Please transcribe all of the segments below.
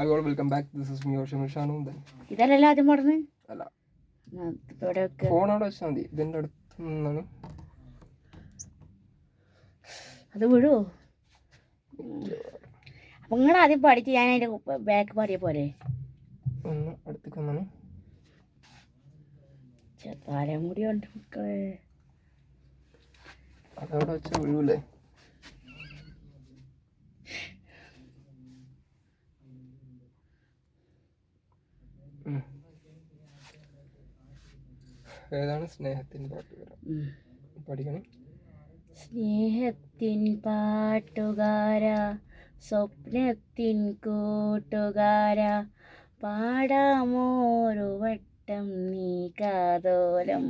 Hi all welcome back this is me ocean Shanu then ഇതല്ലല്ലോ ആദ്യം പറഞ്ഞ് അല്ല. ഇവിടെ ഫോൺ അവിടെ വെച്ചാൽ മതി. ഇതിന്റെ അടുത്ത് നിന്നാണ്. അത് വിടുവോ? അപ്പം നിങ്ങൾ ആദ്യം പഠിച്ച് ഞാൻ അതിന്റെ ബാക്ക് പാടിയ പോലെ ഒന്ന് അടുത്തേക്ക് വന്നാണ്. കൂടി ഉണ്ട് മക്കളെ. അതവിടെ വെച്ചാൽ ഒഴിവില്ലേ? ഏതാണ് സ്നേഹത്തിൻ പാട്ടുകാരൻ പഠിക്കണം. സ്നേഹത്തിൻ പാട്ടുകാര സ്വപ്നത്തിൻ കൂട്ടുകാര പാടാമോരു വട്ടം നീ കാതോലം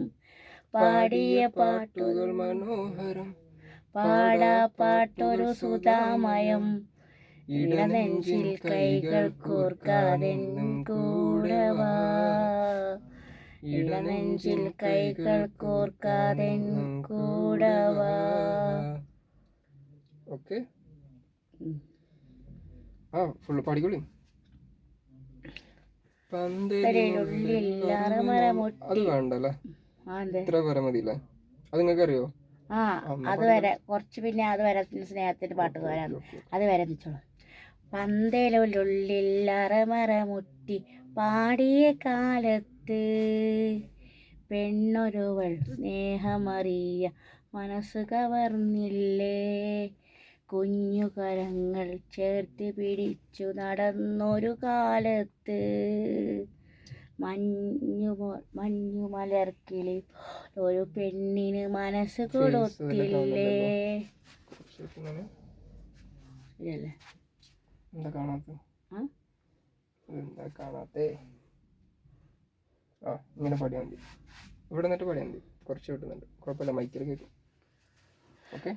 പാടിയ പാട്ടുകൾ മനോഹരം പാടാ പാട്ടൊരു സുതാമയം. ഇടനെഞ്ചിൽ കൈകൾ കോർക്കാതെ കൂടവാ ഇടനെഞ്ചിൽ കൈകൾ കോർക്കാതെ കൂടവാ. ഓക്കെ. ആ ഫുള്ള് പാടിക്കോളി. അത് വേണ്ടല്ലേ? ഇത്ര വരെ മതിയില്ലേ? അത് നിങ്ങൾക്ക് അറിയോ ആ അത് വരെ. കുറച്ച് പിന്നെ അത് വരെ സ്നേഹത്തിന്റെ പാട്ട് വരാൻ അത് വരെ നിച്ചോളൂ പന്തലുള്ളിൽ അറമറ മുട്ടി പാടിയ കാലത്ത് പെണ്ണൊരുവൾ സ്നേഹമറിയ മനസ്സ് കവർന്നില്ലേ? കുഞ്ഞു കരങ്ങൾ ചേർത്ത് പിടിച്ചു നടന്നൊരു കാലത്ത്. മഞ്ഞു മഞ്ഞു മലർക്കിളി ഒരു പെണ്ണിന് മനസ്സ് കൊടുത്തില്ലേ? എന്താ കാണാത്ത? എന്താ കാണാത്തേ ആ ഇങ്ങനെ പാടിയാൽ മതി. ഇവിടെ നിന്നിട്ട് പാടിയാൽ മതി. കുറച്ച് കിട്ടുന്നുണ്ട്. കുഴപ്പമില്ല മൈക്കിൽ കേൾക്കും ഓക്കെ?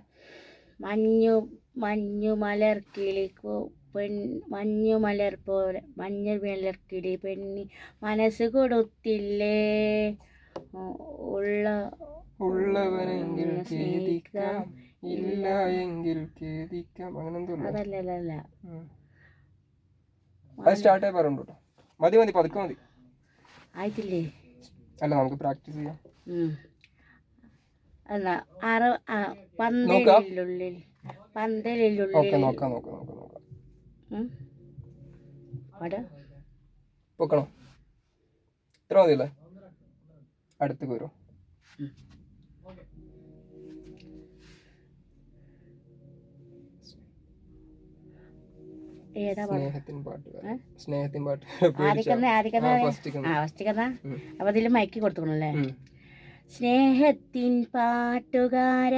മഞ്ഞു മഞ്ഞു മലർക്കിളി കോ- പെൺ മഞ്ഞു മലർ പോലെ മഞ്ഞ മലർക്കിളി പെണ്ണി മനസ്സ് കൊടുത്തില്ലേ? ഉള്ള ഉള്ളവനെങ്കിൽ ഖേദിക്കാം. ഇല്ല എങ്കിൽ ഖേദിക്കാം. അങ്ങനെ സ്റ്റാർട്ടായി പറഞ്ഞു മതി മതി പതുക്കെ മതി. ആയിട്ടില്ലേ? അല്ല നമുക്ക് പ്രാക്ടീസ് ചെയ്യാം. അല്ല അറ ആ, പന്തലിനുള്ളിൽ. ഓക്കെ പന്തലിനുള്ളിൽ നോക്കാം നോക്കാം നോക്കാം. നോക്കാം. അവിടെ? പൊക്കണം? ഇത്ര മതിയല്ലേ? അടുത്തേക്ക് വരും. അപ്പൊ മയക്കി കൊടുക്കണല്ലേ സ്നേഹത്തിൻ പാട്ടുകാര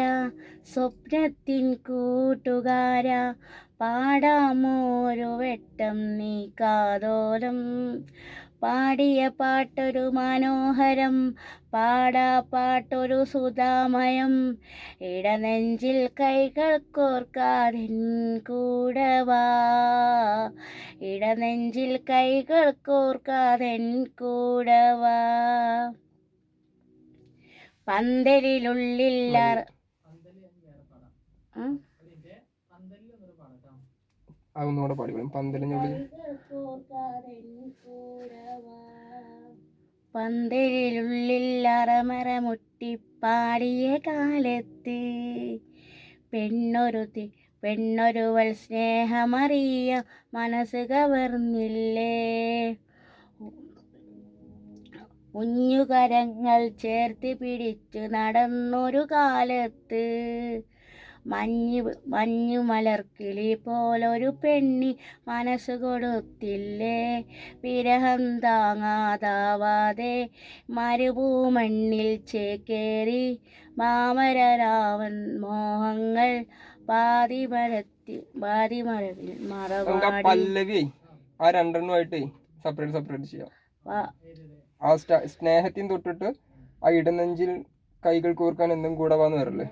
സ്വപ്നത്തിൻ കൂട്ടുകാര പാടാമോരു വെട്ടം നീ കാതോലം. പാടിയ പാട്ടൊരു മനോഹരം പാടാ പാട്ടൊരു സുതാമയം. ഇടനെഞ്ചിൽ കൈകൾ കോർക്കാതിൻ കൂടവാ. ഇടനെഞ്ചിൽ കൈകൾ കോർക്കാതിൻ കൂടവാ. പന്തലിലുള്ളില്ല? അതൊന്നുകൂടെ പാടിക്കണം പന്തലിനുള്ളിൽ പന്തലിനുള്ളിൽ അറമറ മുട്ടിപ്പാടിയ കാലത്ത് പെണ്ണൊരുത്തി പെണ്ണൊരുവൾ സ്നേഹമറിയ മനസ്സ് കവർന്നില്ലേ? കുഞ്ഞുകരങ്ങൾ ചേർത്ത് പിടിച്ചു നടന്നൊരു കാലത്ത് മഞ്ഞു മഞ്ഞു മലർക്കിളി പോലൊരു പെണ്ണി മനസ്സ് കൊടുത്തില്ലേ. വിരഹം താങ്ങാതാവാതെ മരുഭൂമണ്ണിൽ ചേക്കേറി മാമരരാവൻ മോഹങ്ങൾ പാതിമരത്തി പാതിമരത്തിൽ ആ മറവാടി ആ രണ്ടെണ്ണമായിട്ട് സെപ്പറേറ്റ് സെപ്പറേറ്റ് ചെയ്യാം. ആ സ്നേഹത്തിന് തൊട്ടിട്ട് ആ ഇടനെഞ്ചിൽ കൈകൾ കോർക്കാൻ എന്നും കൂടെ വന്ന് വരല്ലേ.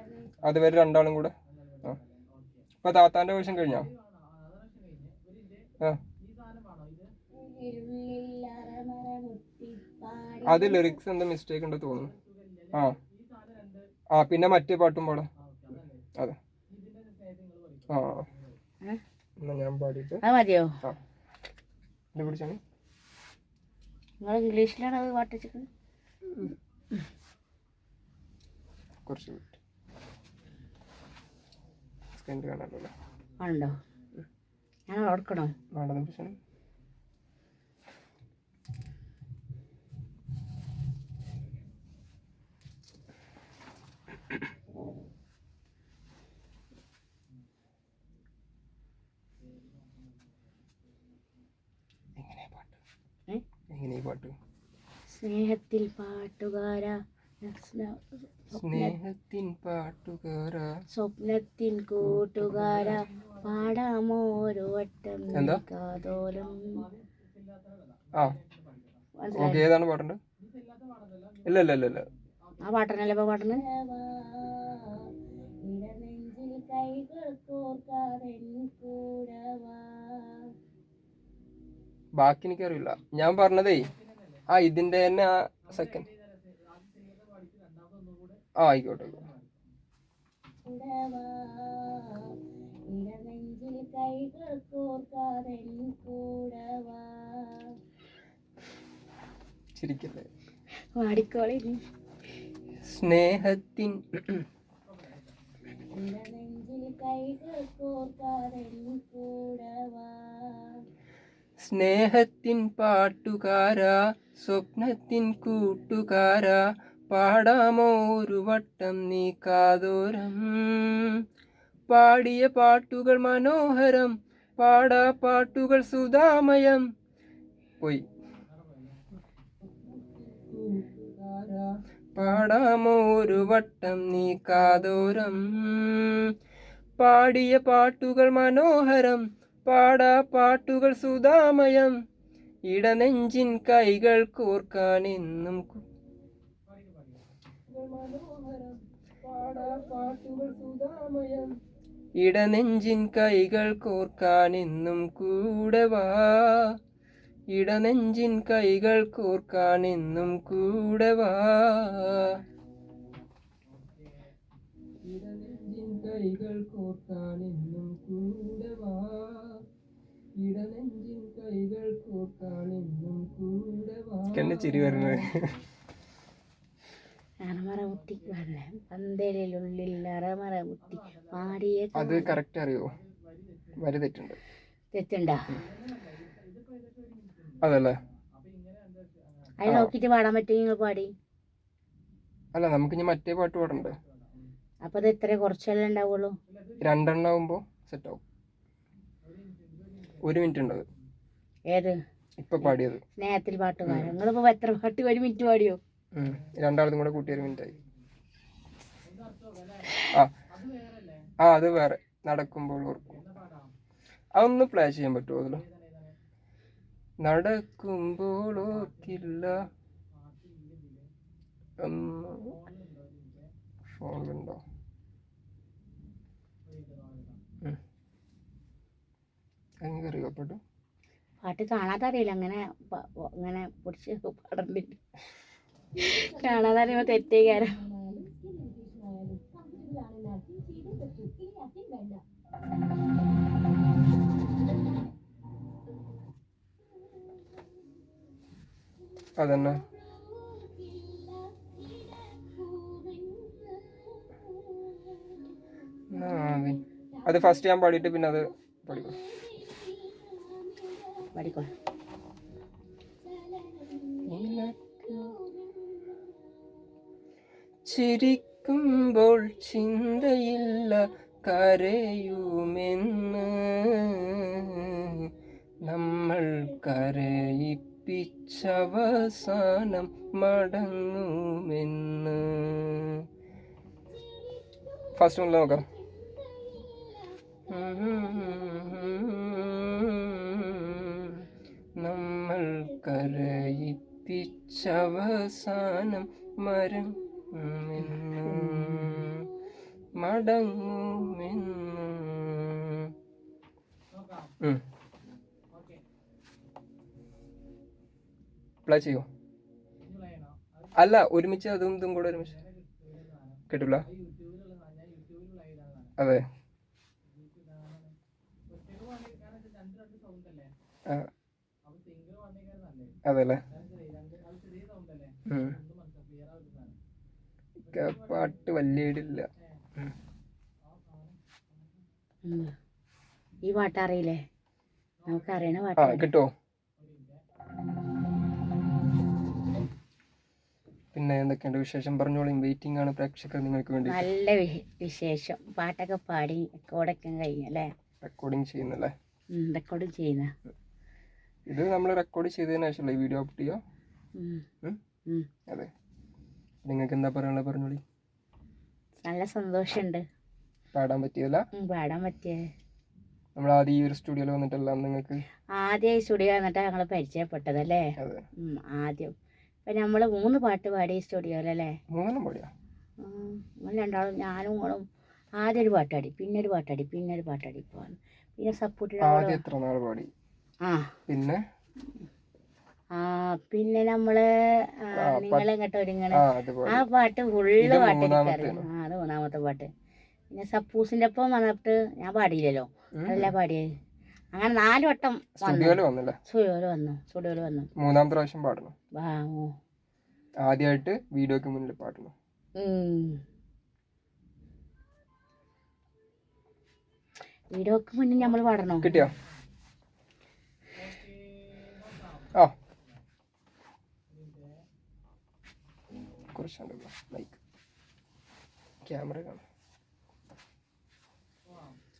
അതുവരെ രണ്ടാളും കൂടെ ഇപ്പൊ താത്താന്റെ വേഷം കഴിഞ്ഞോ? അത് ലിറിക്സ് എന്താ മിസ്റ്റേക്ക് ഉണ്ട് തോന്നുന്നു. ആ. ആ പിന്നെ മറ്റേ പാട്ടും പാടാം. അതെ. ആ? എന്നാ ഞാൻ പാടിയിട്ട്. അത് മതിയോ? ആ. ഇത് പിടിച്ചാണ് നിങ്ങൾ ഇംഗ്ലീഷിലാണ് അത് പാട്ട് കുറച്ച് സ്ക്രീനിൽ കാണാമല്ലോ ഉണ്ടോ ഞാൻ ഓർക്കണോ? വേണ്ട നിമിഷം. എങ്ങനെ പാട്ട്? സ്നേഹത്തിൽ പാട്ടുകാരാ സ്നേഹത്തിൻ പാട്ടുകാര സ്വപ്നത്തിൻ കൂട്ടുകാര പാടാമോ ഒരു വട്ടം? കാതോരം. ആ? ഓക്കെ ഏതാണ് പാട്ടുണ്ട് ഇല്ല ഇല്ല ഇല്ല ഇല്ല. ആ പാട്ടനല്ലേ ഇപ്പൊ പാട്ടന് ബാക്കി എനിക്കറിയില്ല. ഞാൻ പറഞ്ഞതേ ആ ഇതിന്റെ തന്നെ ആ സെക്കൻഡ് ആ ആയിക്കോട്ടെ ചിരിക്കല്ലേ? സ്നേഹത്തിൻ സ്നേഹത്തിൻ പാട്ടുകാരാ സ്വപ്നത്തിൻ കൂട്ടുകാരാ പാടാമോ? ഒരു വട്ടം നീ കാതോരം പാടിയ പാട്ടുകൾ മനോഹരം. പാടാ പാട്ടുകൾ സുധാമയം. പോയി. പാടാമോ? ഒരു വട്ടം നീ കാതോരം പാടിയ പാട്ടുകൾ മനോഹരം. പാടാ പാട്ടുകൾ സുധാമയം. ഇടനെഞ്ചിൻ കൈകൾ കോർക്കാൻ എന്നും കു- മനോഹരം പാടാ പാട്ടുകൾ സുധാമയം ഇടനെഞ്ചിൻ കൈകൾ കോർക്കാൻ എന്നും കൂടെ വാ. ഇടനെഞ്ചിൻ കൈകൾ കോർക്കാൻ എന്നും കൂടെ വാ. ഇടനെഞ്ചിൻ കൈകൾ കോർക്കാൻ എന്നും കൂടെ വാ. ഇടനെഞ്ചിൻ കൈകൾ കോർക്കാൻ എന്നും കൂടെ വാ. ചിരി വരുന്നത്. അറമറ മുട്ടി പന്തലിനുള്ളിൽ അറമറ മുട്ടി മാറിയ അത് കറക്റ്റ് അറിയോ? വരി തെറ്റുണ്ട്. തെറ്റുണ്ടോ? അതല്ലേ? അത് നോക്കിട്ട് പാടാൻ പറ്റുമെങ്കിൽ നിങ്ങൾ പാടി? അല്ല നമുക്ക് ഇനി മറ്റേ പാട്ട് പാടണ്ടേ? അപ്പൊ അത് എത്ര? കുറച്ചല്ലേ ഉണ്ടാവുള്ളൂ. രണ്ടെണ്ണം ആവുമ്പോ സെറ്റ് ആവും. ഒരു മിനിറ്റ് ഉണ്ട് അത് ഏത്? ഇപ്പൊ പാടിയത്. സ്നേഹത്തിൽ പാടും. നിങ്ങളിപ്പോ എത്ര പാട്ട് ഒരു മിനിറ്റ് പാടിയോ? ഉം. രണ്ടാളതും കൂടെ കൂട്ടി ഒരു മിനിറ്റ് ആയി ആ. ആ അത് വേറെ. നടക്കുമ്പോൾ ഓർക്കും. അതൊന്ന് പ്ലേ ചെയ്യാൻ പറ്റുമോ അതിൽ നടക്കുമ്പോൾ ഓർക്കില്ല. ഫോണിലുണ്ടോ എങ്ങനെ അങ്ങനെ അറിയോ പാട്ട് കാണാതെ അറിയില്ല അങ്ങനെ അങ്ങനെ പിടിച്ച് പാടണ്ടി കാണാതെ അറിയുമ്പോ തെറ്റേക്കാരം? അതന്നെ. നാവിൻ. അത്. ഫസ്റ്റ് ഞാൻ പാടിയിട്ട് പിന്നെ അത് പഠിക്കും. പാടിക്കോളൂ ചിരിക്കുമ്പോൾ ചിന്തയില്ല കരയുമെന്ന്. നമ്മൾ കരയിപ്പിച്ചവസാനം മടങ്ങുമെന്ന്. ഫസ്റ്റ് നോക്കാം. നമ്മൾ കരയിപ്പിച്ചവസാനം മരം മടങ്ങുമെന്ന്. പ്ലേ ചെയ്യോ? അല്ല ഒരുമിച്ച് അതും ഇതും കൂടെ ഒരുമിച്ച്. കിട്ടൂല അതെ. ആ. അല്ലേ പാട്ട് വലിയ ഇടില്ല ഉം. ഉം. ഈ പാട്ട് അറിയില്ലേ നമുക്ക് അറിയണ പാട്ട് കിട്ടോ? പിന്നെ എന്തൊക്കെയുണ്ട് വിശേഷം? പറഞ്ഞോളും. വെയിറ്റിംഗ് ആണ് പ്രേക്ഷകർ നിങ്ങൾക്ക് വേണ്ടി നല്ല വിശേഷം. പാട്ടൊക്കെ പാടി റെക്കോർഡൊക്കെ കഴിഞ്ഞു അല്ലേ? റെക്കോർഡിങ് ചെയ്യുന്നല്ലേ? റെക്കോർഡ് ചെയ്യുന്ന. ഇത് നമ്മൾ റെക്കോർഡ് ചെയ്തതിനു ശേഷമല്ലേ വീഡിയോ അപ്ലോഡ് ചെയ്യാം. അതെ. നിങ്ങൾക്ക് എന്താ പറയാനുള്ളത്? പറഞ്ഞോളി. നല്ല സന്തോഷമുണ്ട്. പാടാൻ പറ്റിയല്ല പാടാൻ പറ്റിയ. നമ്മൾ ആദ്യം ഈ ഒരു സ്റ്റുഡിയോയിൽ വന്നിട്ടല്ല നിങ്ങൾക്ക്? ആദ്യം ഈ സ്റ്റുഡിയോ വന്നിട്ട് ഞങ്ങൾ പരിചയപ്പെട്ടതല്ലേ? ആദ്യം. ഇപ്പം നമ്മൾ മൂന്ന് പാട്ട് പാടി സ്റ്റുഡിയോയിലല്ലേ? മൂന്നെണ്ണം പാടിയാ? രണ്ടാളും ഞാനും നിങ്ങളും ആദ്യം ഒരു പാട്ടാടി പിന്നെ ഒരു പാട്ടാടി പിന്നെ ഒരു പാട്ടാടി പോവാൻ പിന്നെ സപ്പോർട്ട് ആദ്യം എത്ര നാൾ പാടി? ആ. പിന്നെ? പിന്നെ നമ്മൾ നിങ്ങളെങ്ങോട്ട് ഒരുങ്ങണ. ആ പാട്ട് ഫുള്ള് പാട്ട് എനിക്കറിയാം ആ അത് മൂന്നാമത്തെ പാട്ട്. പിന്നെ സപ്പൂസിന്റെ ഒപ്പം വന്നിട്ട് ഞാൻ പാടിയില്ലല്ലോ. അതല്ല പാടിയത് അങ്ങനെ നാല് വട്ടം സ്റ്റുഡിയോയിൽ വന്നു. സ്റ്റുഡിയോയിൽ വന്നു. മൂന്നാം പ്രാവശ്യം പാടണം. ആദ്യമായിട്ട് വീഡിയോക്ക് മുന്നിൽ പാടണം. വീഡിയോക്ക് മുന്നിൽ നമ്മൾ പാടണോ? കിട്ടിയോ? കുറച്ചുണ്ട് ലൈക്ക് ക്യാമറ കാണാം.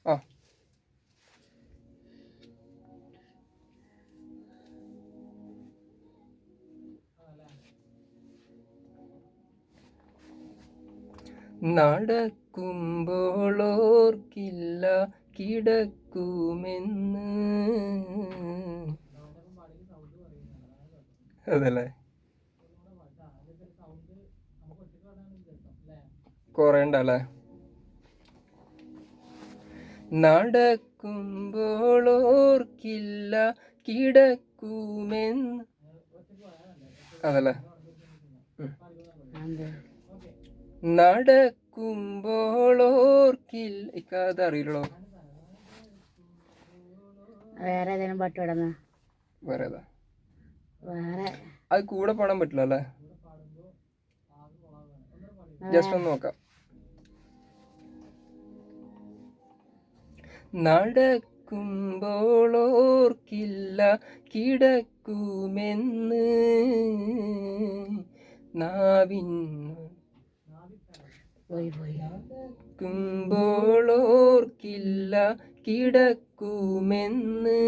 ആ. നടക്കുമ്പോളോർക്കില്ല കിടക്കുമെന്ന്. അതല്ലേ? കൊറേ ഉണ്ടല്ലേ നടക്കുമ്പോളോർക്കില്ല കിടക്കുമെന്ന്. അതല്ലേ? നടക്കുമ്പോൾ ഓർക്കില്ല ഇക്കത് അറിയില്ലല്ലോ വേറെ ഏതെങ്കിലും പാട്ട് പാടുന്ന? വേറെ ഏതാ? വേറെ അത് കൂടെ പാടാൻ പറ്റില്ല അല്ലേ ജസ്റ്റ് ഒന്ന് നോക്കാം. നടക്കുമ്പോളോർക്കില്ല കിടക്കുമെന്ന്. നാവിൻ നടക്കുമ്പോളോർക്കില്ല കിടക്കുമെന്ന്.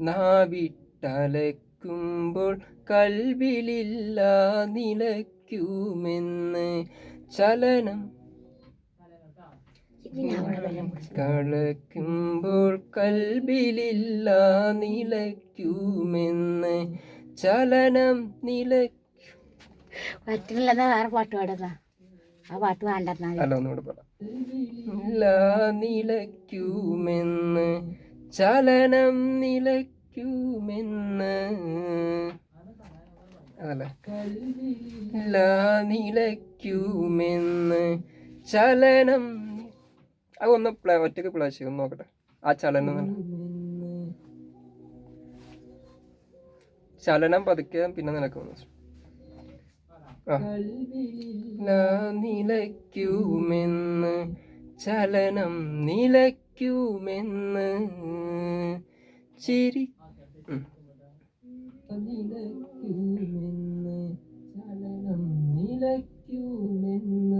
നാവിട്ടലക്കുമ്പോൾ കൽവിലില്ല നിലയ്ക്കുമെന്ന്. ചലനം പിന്നെ അവിടെ വല്ലതും പിടിച്ച്. കളക്കുമ്പോൾ കൽബിലില്ല നിലയ്ക്കുമെന്ന് ചലനം നില പറ്റുന്നില്ലെന്നാ വേറെ പാട്ട് പാടുന്ന. ആ പാട്ട് വേണ്ടെന്നാ അല്ല ഒന്നുകൂടെ പറ ഇല്ല നിലയ്ക്കുമെന്ന് ചലനം നിലയ്ക്കുമെന്ന് അതല്ലേ? ഇല്ല നിലയ്ക്കുമെന്ന് ചലനം അത് ഒന്ന് പ്ലേ ഒറ്റയ്ക്ക് പ്ലേ ചെയ്യും നോക്കട്ടെ. ആ ചലനം ചലനം പതുക്കെ പിന്നെ നിനക്ക് നിലയ്ക്കുമെന്ന് ചലനം നിലയ്ക്കുമെന്ന്. ചിരി. നിലയ്ക്കുമെന്ന്.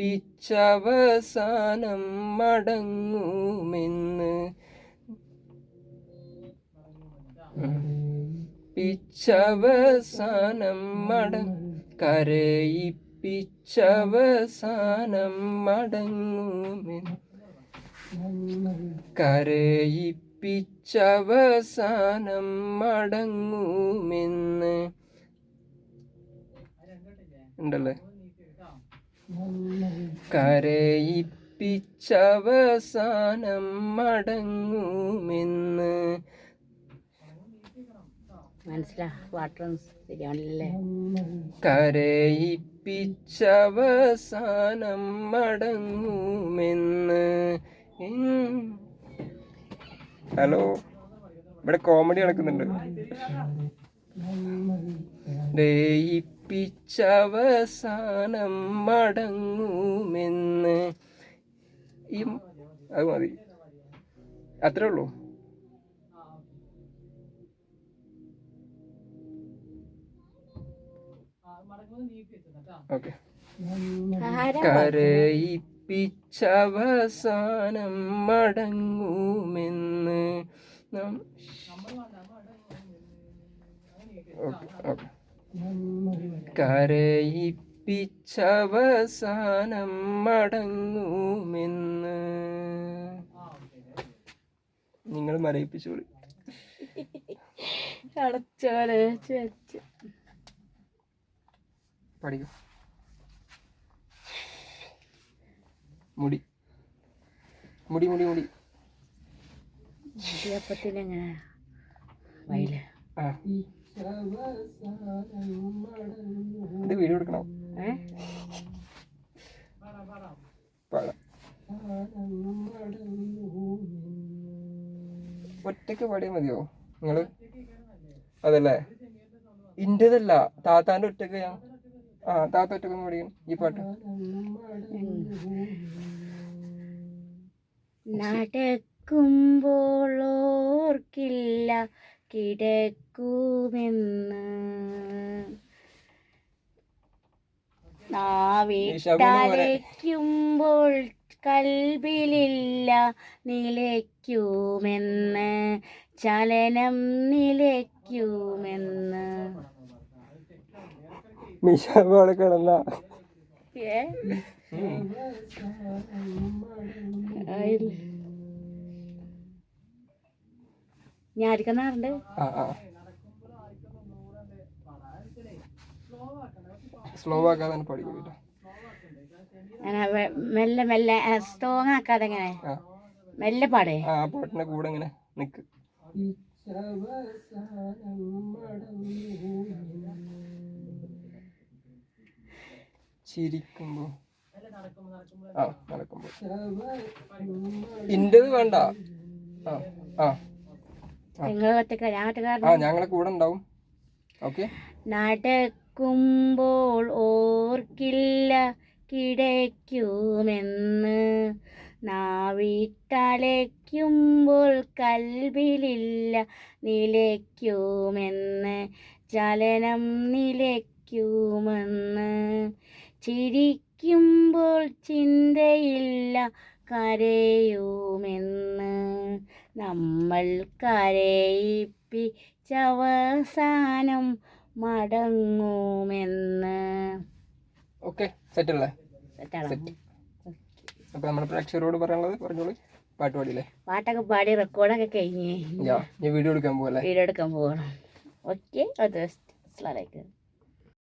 കരയിപ്പിച്ചവസാനം മടങ്ങുമെന്ന്. പിച്ചവസാനം മട കരയിപ്പിച്ചവസാനം മടങ്ങുമെന്ന്. കരയിപ്പിച്ചവസാനം മടങ്ങുമെന്ന്. ഉണ്ടല്ലേ? കരയിപ്പിച്ചവസാനം മടങ്ങുമെന്ന്. മനസ്സിലാ? വാട്ടർ ശരിയാണല്ലേ കരയിപ്പിച്ചവസാനം മടങ്ങുമെന്ന്. ഹലോ? ഇവിടെ കോമഡി നടക്കുന്നുണ്ട്. ദയിപ്പിച്ചവസാനം മടങ്ങുമെന്ന്. ഈ അത് മതി. അത്രേ ഉള്ളൂ. ഓക്കെ. കരയിപ്പിച്ചവസാനം മടങ്ങുമെന്ന്. നം- ഓക്കെ, ഓക്കെ. കരയിപ്പിച്ചവസാനം മടങ്ങുമെന്ന്. നിങ്ങൾ മരയിപ്പിച്ചോളി പഠിക്കും. മുടി. മുടി മുടി മുടി. അപ്പത്തിനെങ്ങനെ വയൽ. ആ. ഇത് വീഡിയോ എടുക്കണം? ഒറ്റയ്ക്ക് പാടിയാൽ മതിയോ? നിങ്ങൾ? അതല്ലേ? ഇന്റേതല്ല താത്താന്റെ ഒറ്റയ്ക്ക് ഞാൻ ആ താത്ത ഒറ്റയ്ക്ക് ഒന്ന് പാടിക്കണം. ഈ പാട്ട്. നടക്കുമ്പോൾ ഓർക്കില്ല. കിടക്കുമെന്ന്. നാവിട്ടലയ്ക്കുമ്പോൾ കൽബിലില്ല നിലയ്ക്കുമെന്ന്. ചലനം നിലയ്ക്കുമെന്ന്. മിഷാബ് കിടന്ന. ഏ? ആ സ്ലോ ആക്കാതെ മെല്ലെ മെല്ലെ സ്ട്രോങ് ആക്കാതെ എങ്ങനെ മെല്ലെ പാടേ. ആ പാട്ടിന്റെ കൂടെ ഇങ്ങനെ നിക്ക്. ചിരിക്കുമ്പോ. ആ നടക്കുമ്പോ. ഇന്റത് വേണ്ട. ആ ആ. നിങ്ങൾ ആ ഞങ്ങളെ കൂടെ ഉണ്ടാവും. ഓക്കെ നടക്കുമ്പോൾ ഓർക്കില്ല കിടയ്ക്കുമെന്ന്. നാവിട്ടലയ്ക്കുമ്പോൾ കൽവിലില്ല നിലയ്ക്കുമെന്ന്. ചലനം നിലയ്ക്കുമെന്ന്. ചിരിക്കുമ്പോൾ ചിന്തയില്ല കരയുമെന്ന്. നമ്മൾ കരയിപ്പിച്ചവസാനം മടങ്ങുമെന്ന്. ഓക്കെ സെറ്റ് അല്ലേ സെറ്റാണോ? സെറ്റ്. അപ്പൊ നമ്മുടെ പ്രേക്ഷകരോട് പറയാനുള്ളത് പറഞ്ഞോളൂ. പാട്ട് പാടിയില്ലേ? പാട്ടൊക്കെ പാടി റെക്കോർഡൊക്കെ കഴിഞ്ഞ് ഞാൻ വീഡിയോ എടുക്കാൻ പോകല്ലേ വീഡിയോ എടുക്കാൻ പോകണം. ഓക്കെ അസ്സലാമലൈക്കും